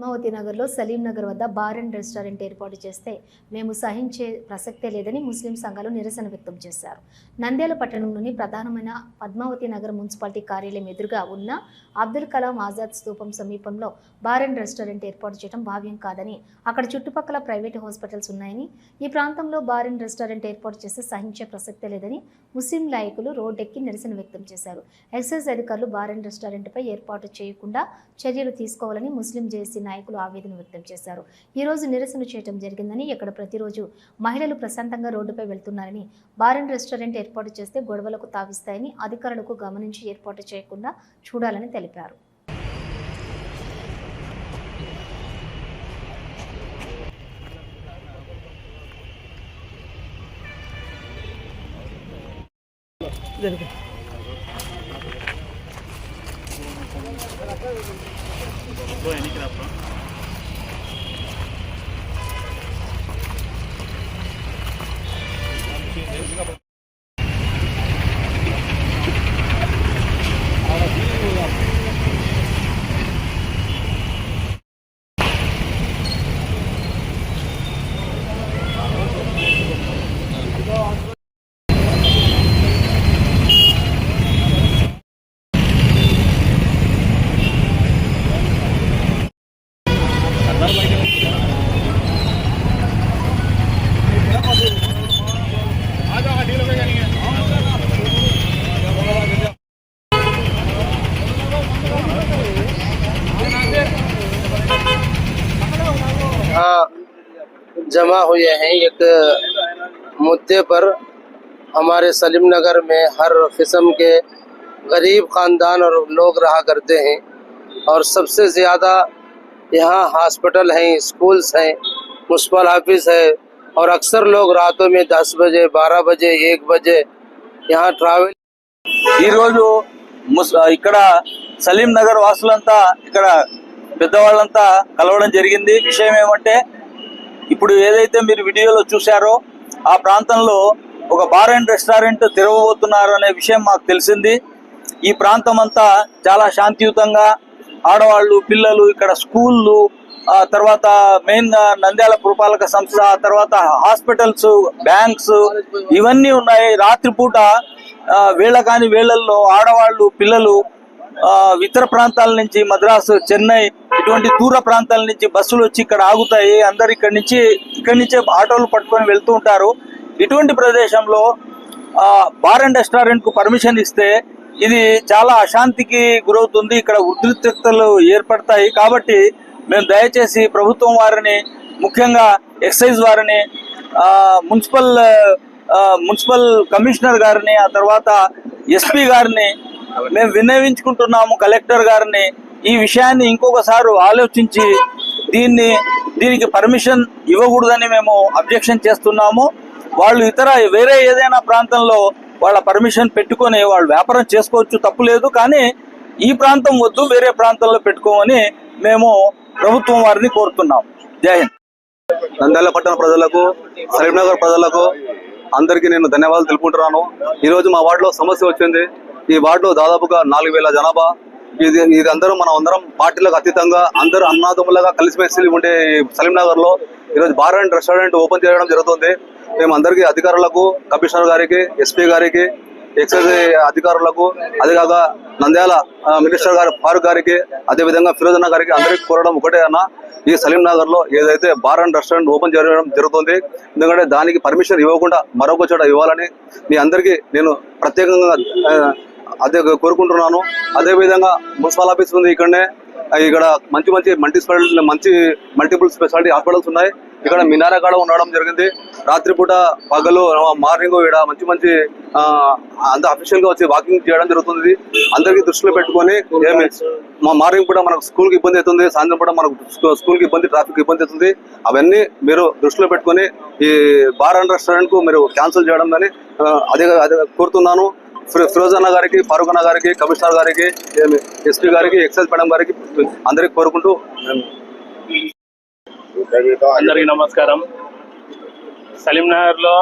పద్మావతి నగర్లో సలీం నగర్ వద్ద bar and restaurant ఏర్పాటు చేస్తే మేము సహించే ప్రసక్తే లేదని ముస్లిం సంఘాలు నిరసన వ్యక్తం చేశారు. నంద్యాల పట్టణంలోని ప్రధానమైన పద్మావతి నగర్ మున్సిపాలిటీ కార్యాలయం ఎదురుగా ఉన్న అబ్దుల్ కలాం ఆజాద్ స్థూపం సమీపంలో బార్ అండ్ రెస్టారెంట్ ఏర్పాటు చేయడం భావ్యం కాదని అక్కడ చుట్టుపక్కల ప్రైవేట్ హాస్పిటల్స్ ఉన్నాయని ఈ ప్రాంతంలో బార్ అండ్ రెస్టారెంట్ ఏర్పాటు చేస్తే సహించే ప్రసక్తే లేదని ముస్లిం నాయకులు రోడ్డెక్కి నిరసన వ్యక్తం చేశారు. ఎక్సైజ్ అధికారులు బార్ అండ్ రెస్టారెంట్పై ఏర్పాటు చేయకుండా చర్యలు తీసుకోవాలని ముస్లిం జేసీ నాయకులు ఆవేదన వ్యక్తం చేశారు. ఈ రోజు నిరసన చేయడం జరిగిందని ఇక్కడ ప్రతిరోజు మహిళలు ప్రశాంతంగా రోడ్డుపై వెళ్తున్నారని బార్ అండ్ రెస్టారెంట్ ఏర్పాటు చేస్తే గొడవలకు తావిస్తాయని అధికారులకు గమనించి ఏర్పాటు చేయకుండా చూడాలని తెలిపారు. ਕੋਈ ਨਹੀਂ ਕਰਾਪਾ। जमा हुए हैं एक मुद्दे पर हमारे सलीम नगर में हर किस्म के गरीब ख़ानदान और लोग रहा करते हैं और सबसे ज़्यादा यहाँ हॉस्पिटल हैं स्कूल्स हैं म्यूनसिपल ऑफिस है और अक्सर लोग रातों में दस बजे बारह बजे एक बजे यहाँ ट्रैवल ఈరోజు ముస్ ఇక్కడ సలీం నగర్ వాసులంతా ఇక్కడ పెద్దవాళ్ళంతా కలవడం జరిగింది విషయం ఏమంటే ఇప్పుడు ఏదైతే మీరు వీడియోలో చూశారో ఆ ప్రాంతంలో ఒక బార్ అండ్ రెస్టారెంట్ తెరవబోతున్నారు అనే విషయం మాకు తెలిసింది. ఈ ప్రాంతం అంతా చాలా శాంతియుతంగా ఆడవాళ్ళు పిల్లలు ఇక్కడ స్కూళ్ళు ఆ తర్వాత మెయిన్ నంద్యాల పురపాలక సంస్థ తర్వాత హాస్పిటల్స్ బ్యాంక్స్ ఇవన్నీ ఉన్నాయి. రాత్రిపూట వేళ కాని వేళల్లో ఆడవాళ్ళు పిల్లలు ఆ, ఇతర ప్రాంతాల నుంచి మద్రాసు చెన్నై ఇటువంటి దూర ప్రాంతాల నుంచి బస్సులు వచ్చి ఇక్కడ ఆగుతాయి. అందరు ఇక్కడ నుంచి ఇక్కడి నుంచే ఆటోలు పట్టుకొని వెళ్తూ ఉంటారు. ఇటువంటి ప్రదేశంలో బార్ అండ్ రెస్టారెంట్కు పర్మిషన్ ఇస్తే ఇది చాలా అశాంతికి గురవుతుంది. ఇక్కడ ఉద్రిక్తలు ఏర్పడతాయి. కాబట్టి మేము దయచేసి ప్రభుత్వం వారిని ముఖ్యంగా ఎక్సైజ్ వారిని మున్సిపల్ మున్సిపల్ కమిషనర్ గారిని ఆ తర్వాత ఎస్పీ గారిని మేము వినియోగించుకుంటున్నాము కలెక్టర్ గారిని ఈ విషయాన్ని ఇంకొకసారి ఆలోచించి దీన్ని దీనికి పర్మిషన్ ఇవ్వకూడదని మేము అబ్జెక్షన్ చేస్తున్నాము. వాళ్ళు ఇతర వేరే ఏదైనా ప్రాంతంలో వాళ్ళ పర్మిషన్ పెట్టుకొని వాళ్ళు వ్యాపారం చేసుకోవచ్చు తప్పు లేదు. కానీ ఈ ప్రాంతం వద్దు వేరే ప్రాంతంలో పెట్టుకోమని మేము ప్రభుత్వం వారిని కోరుతున్నాం. జై హింద్. నంద్యాల పట్టణ ప్రజలకు కరీంనగర్ ప్రజలకు అందరికీ నేను ధన్యవాదాలు తెలుపుకుంటున్నాను. ఈరోజు మా వార్డులో సమస్య వచ్చింది. ఈ వార్డులో దాదాపుగా నాలుగు వేల జనాభా ఇది ఇదందరూ మనం అందరం పార్టీలకు అతీతంగా అందరూ అన్నాదమ్ములుగా కలిసిమెలిసి ఉండే సలీంనగర్లో ఈరోజు బార్ అండ్ రెస్టారెంట్ ఓపెన్ చేయడం జరుగుతుంది. మేము అందరికీ అధికారులకు కమిషనర్ గారికి ఎస్పీ గారికి ఎక్సైజ్ అధికారులకు అదేకాక నంద్యాల మినిస్టర్ గారు ఫారూక్ గారికి అదేవిధంగా ఫిరోజ్ అన్న గారికి అందరికీ కోరడం ఒకటే అన్న ఈ సలీం నగర్లో ఏదైతే బార్ అండ్ రెస్టారెంట్ ఓపెన్ చేయడం జరుగుతుంది ఎందుకంటే దానికి పర్మిషన్ ఇవ్వకుండా మరొక చోట ఇవ్వాలని మీ అందరికీ నేను ప్రత్యేకంగా అదే కోరుకుంటున్నాను. అదే విధంగా మున్సిపల్ ఆఫీస్ ఉంది ఇక్కడనే. ఇక్కడ మంచి మంచి మల్టీస్పాలిటీ మంచి మల్టిపుల్ స్పెషాలిటీ హాస్పిటల్స్ ఉన్నాయి. ఇక్కడ మినారా కాడ ఉండడం జరిగింది. రాత్రిపూట పగలు మార్నింగ్ ఇక్కడ మంచి మంచి ఆ, అంత అఫీషియల్గా వచ్చి వాకింగ్ చేయడం జరుగుతుంది. అందరికీ దృష్టిలో పెట్టుకొని మార్నింగ్ పూట మనకు స్కూల్కి ఇబ్బంది అవుతుంది. సాయంత్రం పూట మనకు స్కూల్కి ఇబ్బంది ట్రాఫిక్ ఇబ్బంది అవుతుంది. అవన్నీ మీరు దృష్టిలో పెట్టుకొని ఈ బార్ అండ్ రెస్టారెంట్కు మీరు క్యాన్సిల్ చేయడం కానీ అదే అదే కోరుతున్నాను. ఫిరోజన్న గారికి ఫారూక్ అన్న గారికి కమిషనర్ గారికి ఎస్పీ గారికి ఎక్సైజ్ మేడం గారికి అందరికి కోరుకుంటూ అందరికి నమస్కారం. సలీంనగర్లో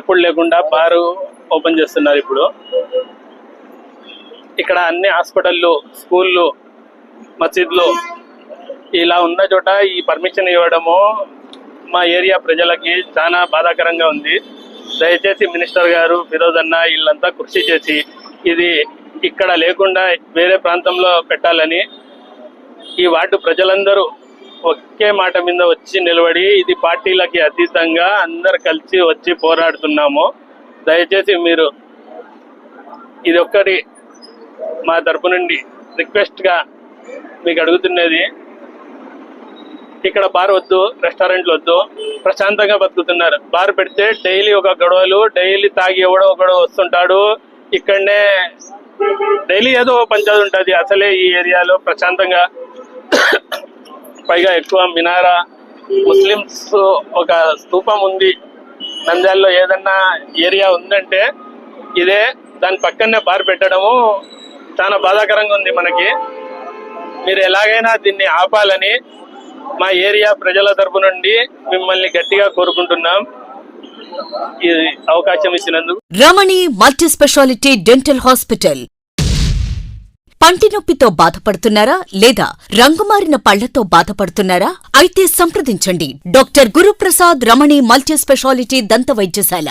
ఎప్పుడు లేకుండా బారు ఓపెన్ చేస్తున్నారు ఇప్పుడు. ఇక్కడ అన్ని హాస్పిటళ్ళు స్కూళ్ళు మసీద్లు ఇలా ఉన్న చోట ఈ పర్మిషన్ ఇవ్వడము మా ఏరియా ప్రజలకి చాలా బాధాకరంగా ఉంది. దయచేసి మినిస్టర్ గారు ఫిరోజ్ అన్న వీళ్ళంతా కృషి చేసి ఇది ఇక్కడ లేకుండా వేరే ప్రాంతంలో పెట్టాలని ఈ వార్డు ప్రజలందరూ ఒకే మాట మీద వచ్చి నిలబడి ఇది పార్టీలకి అతీతంగా అందరు కలిసి వచ్చి పోరాడుతున్నాము. దయచేసి మీరు ఇది ఒక్కటి మా తరపు నుండి రిక్వెస్ట్గా మీకు అడుగుతున్నది. ఇక్కడ బార్ వద్దు రెస్టారెంట్లు వద్దు ప్రశాంతంగా బతుకుతున్నారు. బార్ పెడితే డైలీ ఒక గొడవలు డైలీ తాగి ఎవడో ఒకడు వస్తుంటాడు. ఇక్కడనే డైలీ ఏదో ఒక పంచాయతీ ఉంటుంది. అసలే ఈ ఏరియాలో ప్రశాంతంగా. పైగా ఎక్కువ మినారా. ముస్లిమ్స్ ఒక స్థూపం ఉంది. నంద్యాలలో ఏదన్నా ఏరియా ఉందంటే ఇదే దాని పక్కనే బార్ పెట్టడము చాలా బాధాకరంగా ఉంది మనకి. మీరు ఎలాగైనా దీన్ని ఆపాలని మా ఏరియా ప్రజల తరపు నుండి మిమ్మల్ని గట్టిగా కోరుకుంటున్నాం. అవకాశం ఇచ్చినందుకు. Ramani multi speciality dental hospital. పంటి నొప్పితో బాధపడుతున్నారా లేదా రంగుమారిన పళ్ళతో బాధపడుతున్నారా? అయితే సంప్రదించండి. Doctor Guruprasad Ramani multi speciality దంత వైద్యశాల.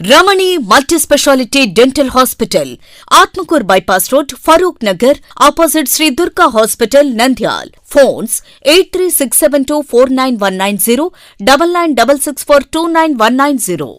Ramani multi speciality dental hospital Atmakur bypass road Farooq Nagar opposite Shri Durga hospital Nandyal. Phones eight three six seven two four nine one nine zero double nine double six four two nine one nine zero.